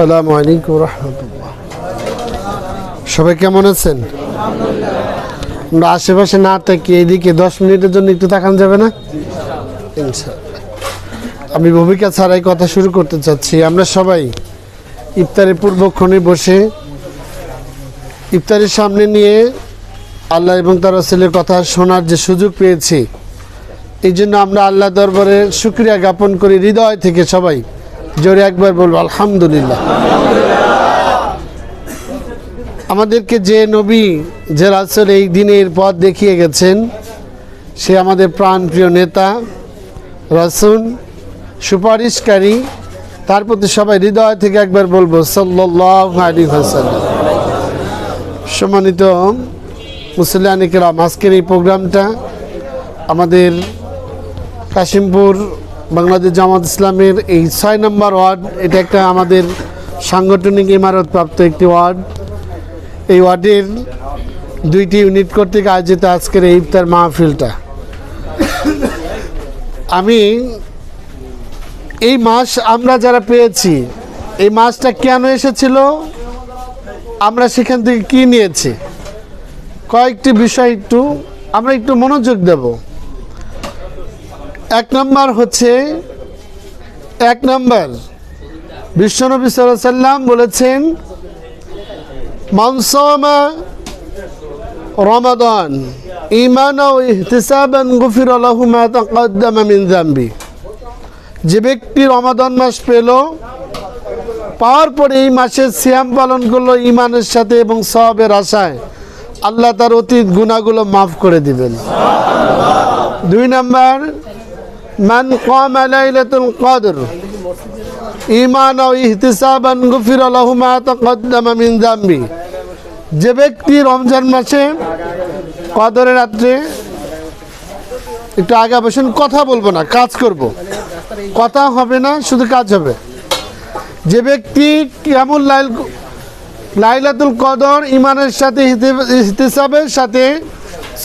আসসালামু আলাইকুম রহমতুল্লাহ। সবাই কেমন আছেন? আমরা আশেপাশে না থাকি এইদিকে দশ মিনিটের জন্য একটু তাকান যাবে না? আমি ভূমিকা ছাড়াই কথা শুরু করতে চাচ্ছি। আমরা সবাই ইফতারের পূর্বক্ষণে বসে ইফতারের সামনে নিয়ে আল্লাহ এবং তার ছেলের কথা শোনার যে সুযোগ পেয়েছি, এই জন্য আমরা আল্লাহ দরবারে শুক্রিয়া জ্ঞাপন করি। হৃদয় থেকে সবাই জোরে একবার বলব, আলহামদুলিল্লাহ। আমাদেরকে যে নবী যে রাসূল এই দিনের পথ দেখিয়ে গেছেন, সে আমাদের প্রাণপ্রিয় নেতা রসুন সুপারিশকারী, তার প্রতি সবাই হৃদয় থেকে একবার বলব আলী হাসাল্লাম সম্মানিত মুসলিয়ানিকেরাম আজকের এই প্রোগ্রামটা আমাদের কাশিমপুর বাংলাদেশ জামাত ইসলামের এই ছয় নম্বর ওয়ার্ড, এটা একটা আমাদের সাংগঠনিক ইমারত প্রাপ্ত একটি ওয়ার্ড। এই ওয়ার্ডের দুইটি ইউনিট কর্তৃক আয়োজিত আজকের এই ইফতার মাহফিলটা। আমি এই মাস আমরা যারা পেয়েছি, এই মাসটা কেন এসেছিল, আমরা সেখান থেকে কি নিয়েছি? কয়েকটি বিষয় একটু, আমরা একটু মনোযোগ দেব। এক নম্বর হচ্ছে, এক নম্বর। বিশ্বনবী সাল্লাম বলেছেন মানসামা রমাদান ইমান গুফির আলাহু মা তাকাদ্দামা যামবি। যে ব্যক্তি রমাদান মাস পেল, পাওয়ার পরে এই মাসে সিয়াম পালন করল ইমানের সাথে এবং সবের আশায়। আল্লাহ তার অতীত গুণাগুলো মাফ করে দিবেন। দুই নাম্বার মান কম লাইলাতুল কদর। ইমান ও ইহতিসাবান গুফির আলাহু মা তাকাদ্দামা মিন যামবি। যে ব্যক্তি রমজান মাসে কদরের রাত্রে একটু আগে বসেন, কথা বলব না, কাজ করব। কথা হবে না, শুধু কাজ হবে। যে ব্যক্তি কেমন লাইল, লাইলাতুল কদর ইমানের সাথে ইহতিসাবের সাথে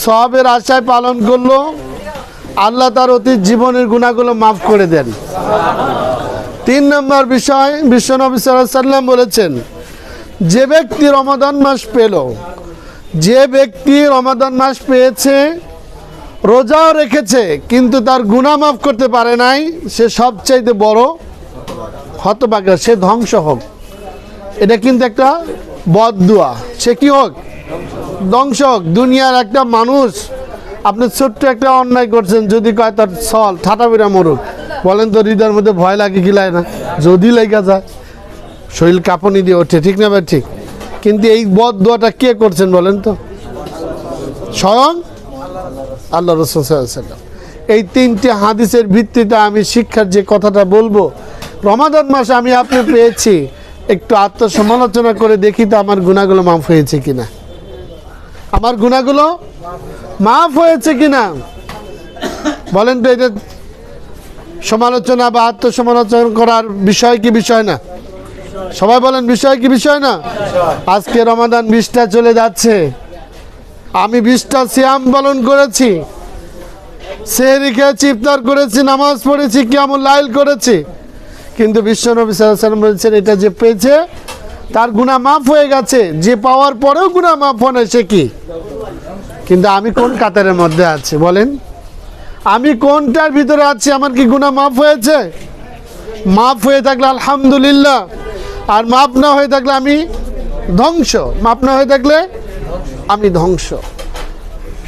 সবের আশায় পালন করল আল্লাহ তার অতীত জীবনের গুণাগুলো মাফ করে দেন। তিন নম্বর বিষয় বিশ্বনবী সাল্লাম বলেছেন, যে ব্যক্তি রমাদান মাস পেল, যে ব্যক্তি রমাদান মাস পেয়েছে, রোজাও রেখেছে, কিন্তু তার গুণা মাফ করতে পারে নাই, সে সবচাইতে বড় হতভাগ্য সে ধ্বংস হোক। এটা কিন্তু একটা বদদুয়া। সে কি হোক? ধ্বংস হোক। দুনিয়ার একটা মানুষ আপনি ছোট্ট একটা অন্যায় করছেন, যদি কয় তার ছল ঠাটাবিরা মরুক। বলেন তো, হৃদয়ের মধ্যে ভয় লাগে কি লাগে না? যদি লেগে যায়, শরীর কাঁপনি দিয়ে ওঠে, ঠিক না ভাই? ঠিক। কিন্তু এই বদ দোয়াটা কে করছেন বলেন তো? স্বয়ং আল্লাহ রসুল্লাম এই তিনটে হাদিসের ভিত্তিতে আমি শিক্ষার যে কথাটা বলব, রমাদান মাসে আমি আপনি পেয়েছি, একটু আত্মসমালোচনা করে দেখি তো আমার গুণাগুলো মাফ হয়েছে কিনা। আমার গুণাগুলো মাফ হয়েছে কিনা? বলেন তো এটা সমালোচনা বা আত্মসমালোচনা করার বিষয় কি বিষয় না? সবাই বলেন, বিষয় কি বিষয় না? আজকে রমাদান বিশটা চলে যাচ্ছে। আমি বিশটা শ্যাম পালন করেছি। সেহরি খেয়েছি ইফতার করেছি, নামাজ পড়েছি কেমন লাইল করেছি। কিন্তু বিশ্বনবী সাল্লাম বলছেন, এটা যে পেয়েছে, তার গুণা মাফ হয়ে গেছে। যে পাওয়ার পরেও গুণা মাফ হয় সে কি? কিন্তু আমি কোন কাতারের মধ্যে আছি? বলেন। আমি কোনটার ভিতরে আছি? আমার কি গুণা মাফ হয়েছে? মাফ হয়ে থাকলে আলহামদুলিল্লাহ, আর মাপ না হয়ে থাকলে আমি ধ্বংস। মাপ না হয়ে থাকলে আমি ধ্বংস।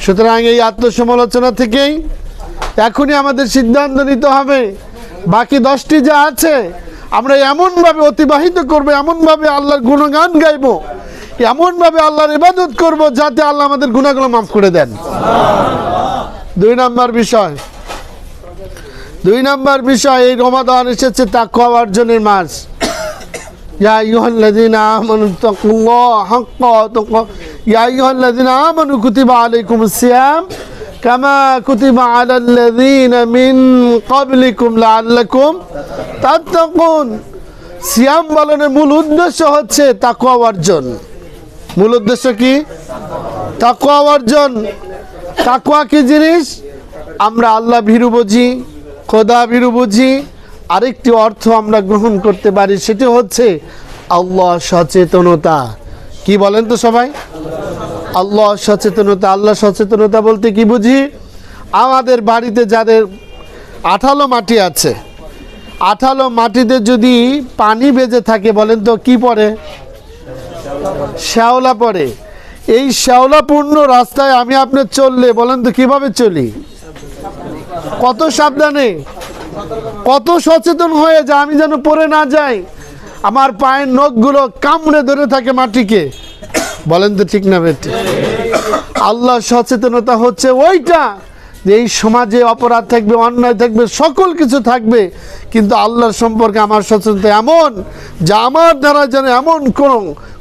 সুতরাং এই আত্মসমালোচনা থেকেই এখনই আমাদের সিদ্ধান্ত নিতে হবে। বাকি দশটি যা আছে, আমরা এমনভাবে অতিবাহিত করব, এমনভাবে আল্লাহর গুণগান গাইব। এমনভাবে আল্লাহর ইবাদত করব যাতে আল্লাহ আমাদের গুণাগুলো মাফ করে দেন। দুই নাম্বার বিষয়। দুই নাম্বার বিষয়, এই রমাদান এসেছে তাকওয়া অর্জনের মাস ইয়া কুতিবা সিয়াম। কামা পালনের মূল উদ্দেশ্য হচ্ছে তাকুয়া অর্জন। মূল উদ্দেশ্য কি? তাকুয়া অর্জন। তাকুয়া কি জিনিস? আমরা আল্লাহ ভীরু বুঝি, খোদা ভীরু বুঝি, আরেকটি অর্থ আমরা গ্রহণ করতে পারি, সেটি হচ্ছে আল্লাহ সচেতনতা। কি বলেন তো সবাই? আল্লাহ সচেতনতা। আল্লাহ সচেতনতা বলতে কি বুঝি? আমাদের বাড়িতে যাদের আঠালো মাটি আছে, আঠালো মাটিতে যদি পানি বেজে থাকে, বলেন তো কি পড়ে? শ্যাওলা পড়ে এই শ্যাওলাপূর্ণ রাস্তায় আমি আপনি চললে, বলেন তো কীভাবে চলি? কত সাবধানে? কত সচেতন হয়ে যায় আমি যেন পড়ে না যাই। আমার পায়ের নখগুলো কামড়ে ধরে থাকে মাটিকে। বলেন তো ঠিক না বেটি আল্লাহ সচেতনতা হচ্ছে ওইটা, যে এই সমাজে অপরাধ থাকবে, অন্যায় থাকবে, সকল কিছু থাকবে, কিন্তু আল্লাহর সম্পর্কে আমার সচেতনতা এমন, যে আমার দ্বারা যেন এমন কোনো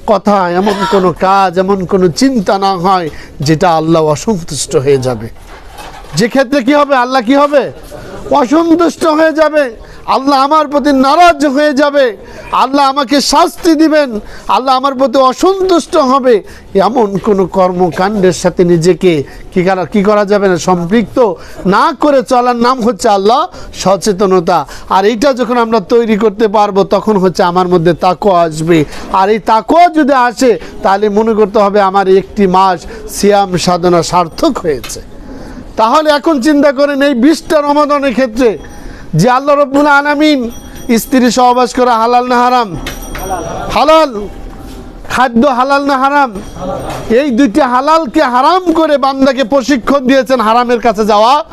কথা, এমন কোনো কাজ, এমন কোনো চিন্তা না হয় যেটা আল্লাহ অসন্তুষ্ট হয়ে যাবে। যে ক্ষেত্রে কি হবে? আল্লাহ কি হবে? অসন্তুষ্ট হয়ে যাবে। আল্লাহ আমার প্রতি নারাজ হয়ে যাবে। আল্লাহ আমাকে শাস্তি দিবেন। আল্লাহ আমার প্রতি অসন্তুষ্ট হবে। এমন কোনো কর্মকাণ্ডের সাথে নিজেকে কি করা কি করা যাবে না? সম্পৃক্ত না করে চলার নাম হচ্ছে আল্লাহ সচেতনতা। আর এইটা যখন আমরা তৈরি করতে পারব, তখন হচ্ছে আমার মধ্যে তাকো আসবে। আর এই তাকো যদি আসে, তাহলে মনে করতে হবে আমার একটি মাস সিয়াম সাধনা সার্থক হয়েছে। তাহলে এখন চিন্তা করেন, এই বিশটা রমাদানের ক্ষেত্রে যে আল্লাহ রব্বুল আলামিন স্ত্রী সহবাস করা হালাল না হারাম? হালাল। খাদ্য হালাল না হারাম? এই দুইটি হালালকে হারাম করে বান্দাকে প্রশিক্ষণ দিয়েছেন, হারামের কাছে যাওয়া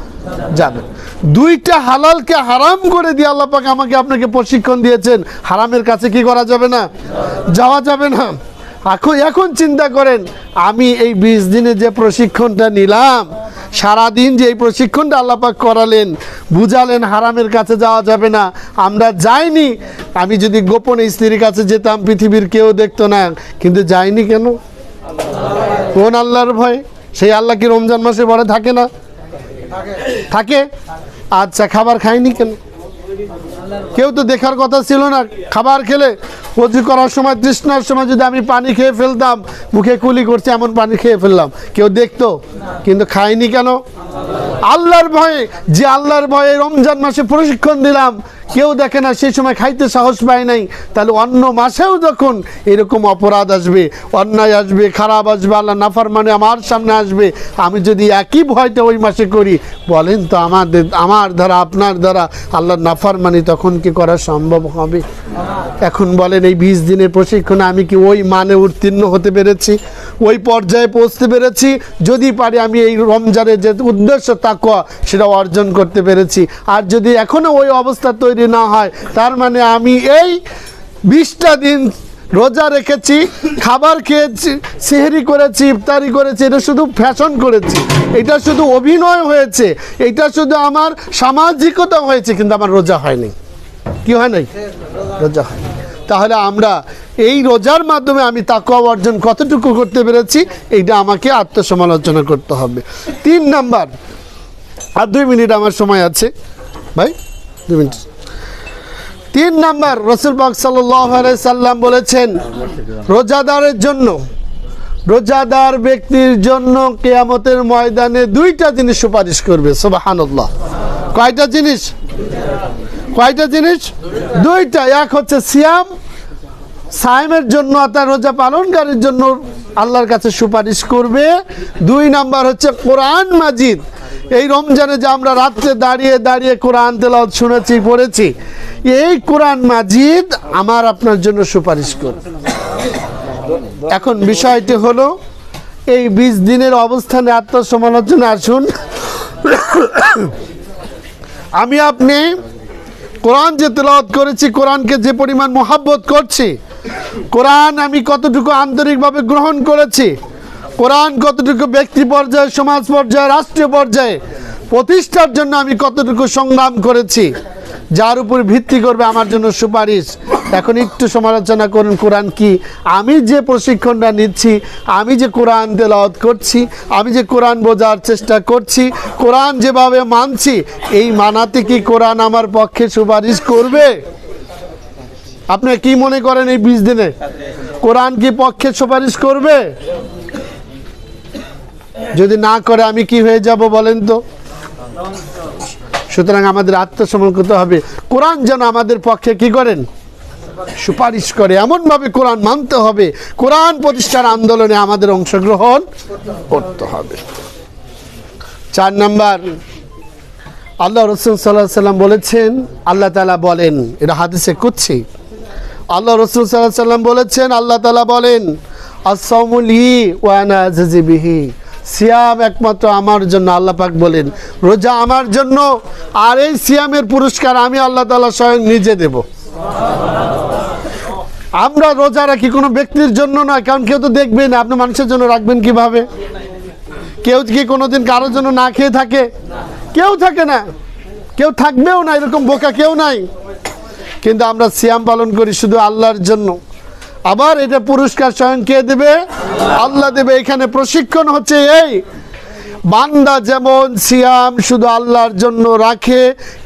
যাবে। দুইটা হালালকে হারাম করে দিয়ে আল্লাহ পাক আমাকে আপনাকে প্রশিক্ষণ দিয়েছেন, হারামের কাছে কি করা যাবে না? যাওয়া যাবে না। এখন এখন চিন্তা করেন, আমি এই বিশ দিনে যে প্রশিক্ষণটা নিলাম, সারাদিন যে এই প্রশিক্ষণটা আল্লাপাক করালেন, বুঝালেন হারামের কাছে যাওয়া যাবে না, আমরা যাইনি। আমি যদি গোপনে স্ত্রীর কাছে যেতাম, পৃথিবীর কেউ দেখতো না, কিন্তু যাইনি কেন? কোন আল্লাহর ভয়? সেই আল্লাহ কি রমজান মাসে পরে থাকে না? থাকে। আচ্ছা খাবার খাইনি কেন? কেউ তো দেখার কথা ছিল না। খাবার খেলে অজু করার সময়, তৃষ্ণার সময় যদি আমি পানি খেয়ে ফেলতাম, মুখে কুলি করছে, এমন পানি খেয়ে ফেললাম। কেউ দেখতো, কিন্তু খায়নি কেন? আল্লাহর ভয়ে, যে আল্লাহর ভয়ে রমজান মাসে প্রশিক্ষণ দিলাম, কেউ দেখে না, সেই সময় খাইতে সাহস পায় নাই। তাহলে অন্য মাসেও যখন এরকম অপরাধ আসবে, অন্যায় আসবে, খারাপ আসবে আল্লাহ নাফার মানে আমার সামনে আসবে, আমি যদি একই ভয়টা ওই মাসে করি, বলেন তো আমাদের, আমার দ্বারা, আপনার দ্বারা, আল্লাহর নাফার মানে তখন কি করা সম্ভব হবে? এখন বলেন এই বিশ দিনের প্রশিক্ষণে আমি কি ওই মানে উত্তীর্ণ হতে পেরেছি? ওই পর্যায়ে পৌঁছতে পেরেছি? যদি পারি আমি এই রমজানের যে উদ্দেশ্য তাকুয়া সেটা অর্জন করতে পেরেছি। আর যদি এখনও ওই অবস্থা তৈরি না হয়, তার মানে আমি এই বিশটা দিন রোজা রেখেছি, খাবার খেয়েছি, সেহেরি করেছি, ইফতারি করেছি, এটা শুধু ফ্যাশন করেছি। এটা শুধু অভিনয় হয়েছে, এটা শুধু আমার সামাজিকতা হয়েছে, কিন্তু আমার রোজা হয়নি। কি হয় নাই? রোজা হয় তাহলে আমরা এই রোজার মাধ্যমে আমি তাকুয়া অর্জন কতটুকু করতে পেরেছি, এইটা আমাকে আত্মসমালোচনা করতে হবে। তিন নাম্বার, আর দুই মিনিট আমার সময় আছে। ভাই, দুই মিনিট। তিন নাম্বার রসুল পাক সাল্লাম বলেছেন, রোজাদারের জন্য, রোজাদার ব্যক্তির জন্য কেয়ামতের ময়দানে দুইটা জিনিস সুপারিশ করবে সোবাহান্লাহ কয়টা জিনিস? কয়টা জিনিস? দুইটা। এক হচ্ছে সিয়াম, সাইমের জন্য অর্থাৎ রোজা পালনকারীর জন্য আল্লাহর কাছে সুপারিশ করবে। দুই নাম্বার হচ্ছে কোরআন মাজিদ। এই রমজানে যে আমরা রাত্রে দাঁড়িয়ে দাঁড়িয়ে কোরআন তেলাওয়াত শুনেছি, পড়েছি, এই কোরআন মাজিদ আমার আপনার জন্য সুপারিশ করবে। এখন বিষয়টি হলো, এই বিশ দিনের অবস্থানে আত্মসমালোচনা আসুন। আমি, আপনি কোরআন যে তেলাওয়াত করেছি, কোরআনকে যে পরিমাণ মোহাব্বত করছি, কোরআন আমি কতটুকু আন্তরিকভাবে গ্রহণ করেছি কোরআন কতটুকু ব্যক্তি পর্যায়ে, সমাজ পর্যায়ে, রাষ্ট্রীয় পর্যায়ে প্রতিষ্ঠার জন্য আমি কতটুকু সংগ্রাম করেছি, যার উপর ভিত্তি করবে আমার জন্য সুপারিশ? এখন একটু সমালোচনা করুন, কোরআন কি? আমি যে প্রশিক্ষণটা নিচ্ছি, আমি যে কোরআন তেলাওয়াত করছি, আমি যে কোরআন বোঝার চেষ্টা করছি, কোরআন যেভাবে মানছি, এই মানাতে কি কোরআন আমার পক্ষে সুপারিশ করবে? আপনি কি মনে করেন এই বিশ দিনে? কোরআন কি পক্ষে সুপারিশ করবে? যদি না করে আমি কি হয়ে যাব বলেন তো? সুতরাং আমাদের আত্মসমর্পিত হবে। কোরআন যেন আমাদের পক্ষে কি করেন? সুপারিশ করে। এমনভাবে কোরআন মানতে হবে। কোরআন প্রতিষ্ঠার আন্দোলনে আমাদের অংশগ্রহণ করতে হবে। চার নাম্বার, আল্লাহ রসুল সাল্লাহ সাল্লাম বলেছেন, আল্লাহ তালা বলেন, এটা হাদিসে কুচ্ছি আল্লাহ রসুল সাল্লাহ সাল্লাম বলেছেন, আল্লাহ তালা বলেন আসৌমুলি ওয়ানা জিবিহি সিয়াম একমাত্র আমার জন্য, আল্লাহ পাক বলেন, রোজা আমার জন্য, আর এই সিয়ামের পুরস্কার আমি আল্লাহ তালা স্বয়ং নিজে দেব। আমরা রোজা রাখি কোনো ব্যক্তির জন্য নয় কারণ কেউ তো দেখবেন, আপনি মানুষের জন্য রাখবেন কীভাবে? কেউ কি কোনোদিন কারোর জন্য না খেয়ে থাকে? কেউ থাকে না। কেউ থাকবেও না, এরকম বোকা কেউ নাই। কিন্তু আমরা সিয়াম পালন করি শুধু আল্লাহর জন্য। আবার এটা পুরস্কার স্বয়ং কে দেবে? আল্লাহ দেবে। এখানে প্রশিক্ষণ হচ্ছে এই বান্দা যেমন সিয়াম শুধু আল্লাহর জন্য রাখে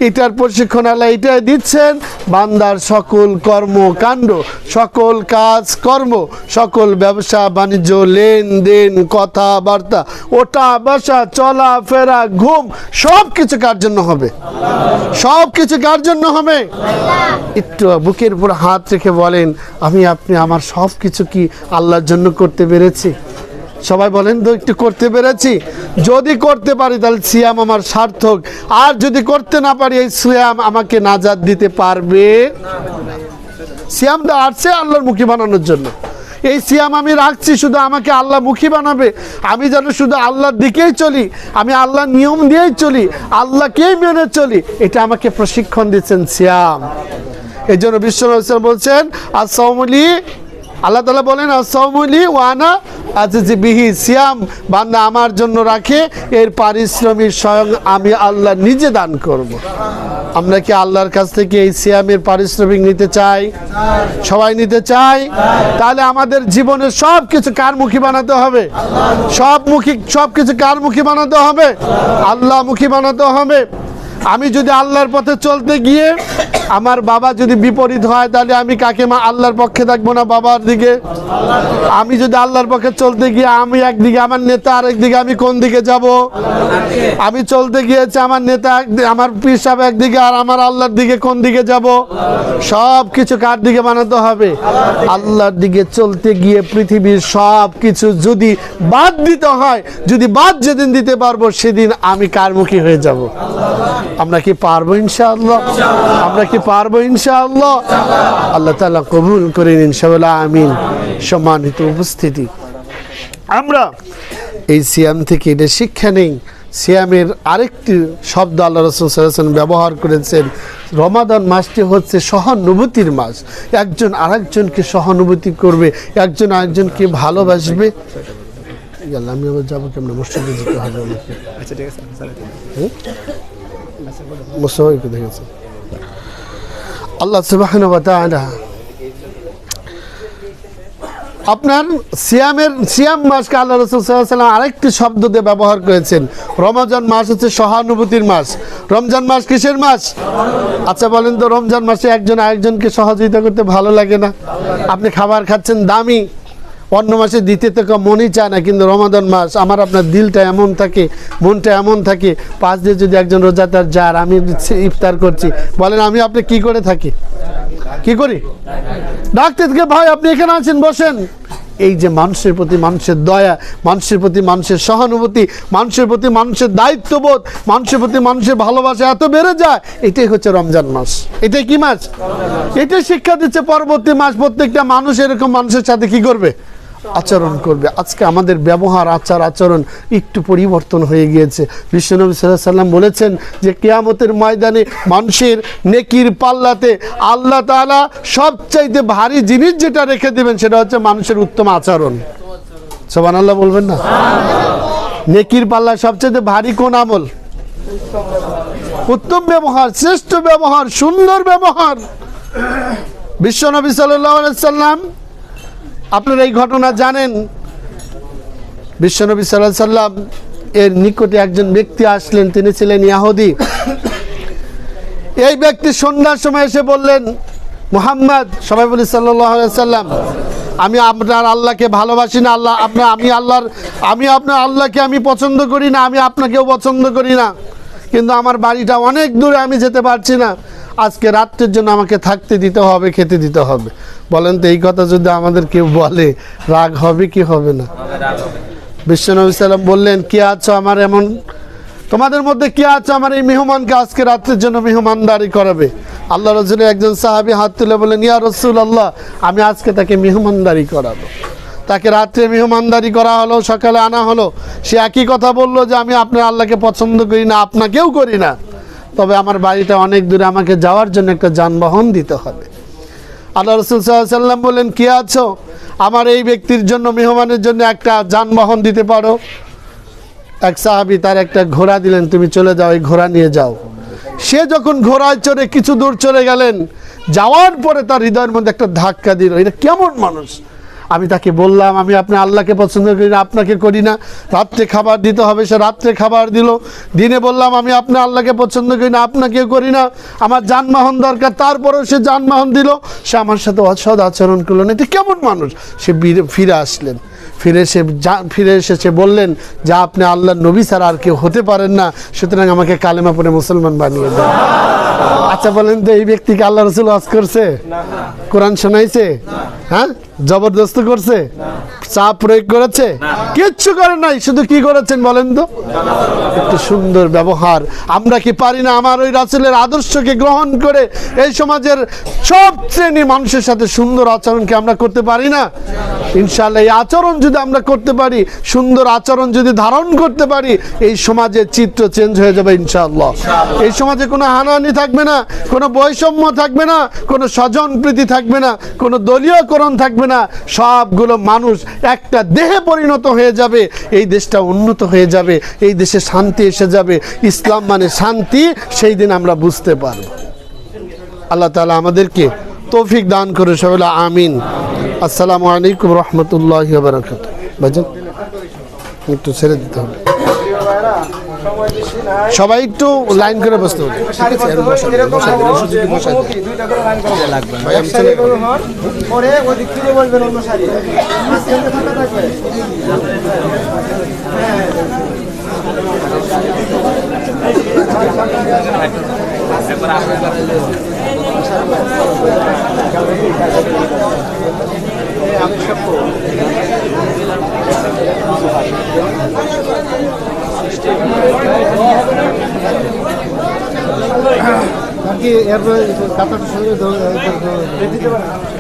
এটার প্রশিক্ষণ আল্লাহ এটাই দিচ্ছেন, বান্দার সকল কর্মকাণ্ড, সকল কাজ কর্ম, সকল ব্যবসা, বাণিজ্য, লেনদেন, কথাবার্তা, ওটা বসা, চলা, ফেরা, ঘুম সব কিছু কার জন্য হবে? সব কিছু কার জন্য হবে? একটু বুকের উপর হাত রেখে বলেন, আমি, আপনি আমার সব কিছু কি আল্লাহর জন্য করতে পেরেছি? সবাই বলেন তো, একটু করতে পেরেছি। যদি করতে পারি তাহলে সিয়াম আমার সার্থক। আর যদি করতে না পারি, এই সিয়াম আমাকে নাজাদ দিতে পারবে। সিয়ামটা আসছে আল্লাহর মুখী বানানোর জন্য। এই সিয়াম আমি রাখছি, শুধু আমাকে আল্লাহ মুখী বানাবে। আমি যেন শুধু আল্লাহর দিকেই চলি, আমি আল্লাহর নিয়ম দিয়েই চলি, আল্লাহকেই মেনে চলি, এটা আমাকে প্রশিক্ষণ দিচ্ছেন সিয়াম। এই জন্য বিশ্বনাথ বলছেন আসামলি আল্লাহ তালা বলেন আসামলি ওয়ানা আজিজি বিহি সিয়াম। বান্দা আমার জন্য রাখে, এর পারিশ্রমিক স্বয়ং আমি আল্লাহ নিজে দান করব। আমরা কি আল্লাহর কাছ থেকে এই সিয়ামের পারিশ্রমিক নিতে চাই? সবাই নিতে চাই? তাহলে আমাদের জীবনে সব কিছু কার মুখী বানাতে হবে? সব মুখী সব কিছু কার মুখী বানাতে হবে? আল্লাহ মুখী বানাতে হবে। আমি যদি আল্লাহর পথে চলতে গিয়ে আমার বাবা যদি বিপরীত হয়, তাহলে আমি কাকে মা আল্লাহর পক্ষে থাকব না বাবার দিকে? আমি যদি আল্লাহর পক্ষে চলতে গিয়ে আমি একদিকে, আমার নেতা আরেকদিকে আমি কোন দিকে যাব? আমি চলতে গিয়েছি, আমার নেতা আমার পীর সাহেব একদিকে আর আমার আল্লাহর দিকে কোন দিকে যাব? সব কিছু কার দিকে বানাতে হবে? আল্লাহর দিকে চলতে গিয়ে পৃথিবীর সব কিছু যদি বাদ দিতে হয়, যদি বাদ যেদিন দিতে পারব, সেদিন আমি কার মুখী হয়ে যাব। আমরা কি পারব ইনশাআল্লাহ? আমরা কি পারব ইনশাআল্লাহ? আল্লাহ তাআলা কবুল করেন ইনশাআল্লাহ আমিন। সম্মানিত উপস্থিতি। আমরা এই সিয়াম থেকে এটা শিক্ষা নেই। সিয়ামের আরেকটি শব্দ আল্লাহ রসুল সাল্লাম ব্যবহার করেছেন। রমাদান মাসটি হচ্ছে সহানুভূতির মাস। একজন আরেকজনকে সহানুভূতি করবে একজন আরেকজনকে ভালোবাসবে। আমি আবার যাব কেমন? মসজিদে যেতে হবে আচ্ছা ঠিক আছে স্যার মুসলমানকে দেখেছে। আল্লাহ সুবহানাহু আপনার সিয়ামের সিয়াম মাসকে আল্লাহ রসুল সাল্লাম আরেকটি শব্দ দিয়ে ব্যবহার করেছেন। রমজান মাস হচ্ছে সহানুভূতির মাস। রমজান মাস কিসের মাস? আচ্ছা বলেন তো, রমজান মাসে একজন আরেকজনকে সহযোগিতা করতে ভালো লাগে না? আপনি খাবার খাচ্ছেন দামি। অন্য মাসে দিতে তো মনই চায় না, কিন্তু রমাদান মাস, আমার আপনার দিলটা এমন থাকে, মনটা এমন থাকে, পাঁচ দিয়ে যদি একজন রোজাদার যার আমি ইফতার করছি। বলেন, আমি আপনি কি করে থাকি? কি করি? ডাকতে থেকে, ভাই, আপনি এখানে আছেন, বসেন। এই যে মানুষের প্রতি মানুষের দয়া, মানুষের প্রতি মানুষের সহানুভূতি, মানুষের প্রতি মানুষের দায়িত্ববোধ, মানুষের প্রতি মানুষের ভালোবাসা এত বেড়ে যায়, এটাই হচ্ছে রমজান মাস। এটাই কি মাস? এটাই শিক্ষা দিচ্ছে পরবর্তী মাস, প্রত্যেকটা মানুষ এরকম মানুষের সাথে কি করবে? আচরণ করবে। আজকে আমাদের ব্যবহার, আচার, আচরণ একটু পরিবর্তন হয়ে গিয়েছে। বিশ্বনবী সাল্লাহ সাল্লাম বলেছেন যে, কেয়ামতের ময়দানে মানুষের নেকির পাল্লাতে আল্লাহ তাআলা সবচাইতে ভারী জিনিস যেটা রেখে দেবেন, সেটা হচ্ছে মানুষের উত্তম আচরণ। সোবান আল্লাহ বলবেন না? নেকির পাল্লা সবচাইতে ভারী কোন আমল? উত্তম ব্যবহার, শ্রেষ্ঠ ব্যবহার, সুন্দর ব্যবহার। বিশ্বনবী সাল্লাম আপনারা এই ঘটনা জানেন। বিশ্বনবী সাল্লাহ সাল্লাম এর নিকটে একজন ব্যক্তি আসলেন, তিনি ছিলেন ইয়াহুদি। এই ব্যক্তি সন্ধ্যার সময় এসে বললেন, মোহাম্মদ, সবাই বলি সাল্লাম, আমি আপনার আল্লাহকে ভালোবাসি না, আল্লাহ আপনার আমি আল্লাহর, আমি আপনার আল্লাহকে আমি পছন্দ করি না, আমি আপনাকেও পছন্দ করি না। কিন্তু আমার বাড়িটা অনেক দূরে, আমি যেতে পারছি না। আজকে রাত্রের জন্য আমাকে থাকতে দিতে হবে, খেতে দিতে হবে। বলেন তো, এই কথা যদি আমাদের কেউ বলে, রাগ হবে কি হবে না? বিশ্বনবী সাল্লাম বললেন, কে আছো আমার এমন, তোমাদের মধ্যে কে আছে আমার এই মেহমানকে আজকে রাত্রের জন্য মেহমানদারি করাবে? আল্লাহ রসুলের একজন সাহাবী হাত তুলে বললেন, ইয়া রসুল আল্লাহ আমি আজকে তাকে মেহমানদারি করাবো। তাকে রাত্রে মেহমানদারি করা হলো, সকালে আনা হলো। সে একই কথা বলল যে, আমি আপনার আল্লাহকে পছন্দ করি না, আপনাকেও করি না। তবে আমার বাড়িটা অনেক দূরে, আমাকে যাওয়ার জন্য একটা যানবাহন দিতে হবে। আল্লাহ রসুল সাল্লাম বললেন, কে আছো? আমার এই ব্যক্তির জন্য, মেহমানের জন্য একটা যানবাহন দিতে পারো? এক সাহাবি তার একটা ঘোড়া দিলেন, তুমি চলে যাও, এই ঘোড়া নিয়ে যাও। সে যখন ঘোড়ায় চড়ে কিছু দূর চলে গেলেন, যাওয়ার পরে তার হৃদয়ের মধ্যে একটা ধাক্কা দিল। এটা কেমন মানুষ? আমি তাকে বললাম আমি আপনার আল্লাহকে পছন্দ করি না আপনাকে করি না। রাত্রে খাবার দিতে হবে সে রাত্রে খাবার দিল। দিনে বললাম আমি আপনার আল্লাহকে পছন্দ করি না আপনাকেও করি না। আমার যানবাহন দরকার তারপরেও সে যানবাহন দিল। সে আমার সাথে অসৎ আচরণ করল না। এটা কেমন মানুষ? সে বীরে- ফিরে আসলেন। ফিরে এসে ফিরে এসে সে বললেন যে আপনি আল্লাহ নবী ছাড়া আর কেউ হতে পারেন না সুতরাং আমাকে কালেমা পরে মুসলমান বানিয়ে দেন আচ্ছা বলেন তো এই ব্যক্তিকে আল্লাহ রসুল ওয়াজ করছে? কোরআন শোনাইছে? হ্যাঁ? জবরদস্ত করছে? চাপ প্রয়োগ করেছে? কিচ্ছু করে নাই। শুধু কি করেছেন বলেন তো? একটু সুন্দর ব্যবহার। আমরা কি পারি না আমার ওই রাসেলের আদর্শকে গ্রহণ করে এই সমাজের সব শ্রেণি মানুষের সাথে সুন্দর আচরণকে আমরা করতে পারি না? ইনশাআল্লাহ এই আচরণ যদি আমরা করতে পারি সুন্দর আচরণ যদি ধারণ করতে পারি এই সমাজের চিত্র চেঞ্জ হয়ে যাবে ইনশাআল্লাহ। এই সমাজে কোনো হানাহানি থাকবে না কোনো বৈষম্য থাকবে না কোনো স্বজন প্রীতি থাকবে না কোনো দলীয়করণ থাকবে না। সবগুলো মানুষ একটা দেহে পরিণত হয়ে যাবে, এই দেশটা উন্নত হয়ে যাবে, এই দেশে শান্তি এসে যাবে, ইসলাম মানে শান্তি, সেই দিন আমরা বুঝতে পারব। আল্লাহ তালা আমাদেরকে তৌফিক দান করে সবাই আমিন। আসসালামু আলাইকুম রহমতুল্লাহ বারাকাত ভাইজান, একটু ছেড়ে দিতে হবে। সবাই একটু লাইন করে বসতে হবে। ঠিক পরে আর কি এরপরে কাতারটা সঙ্গে দিতে পারেন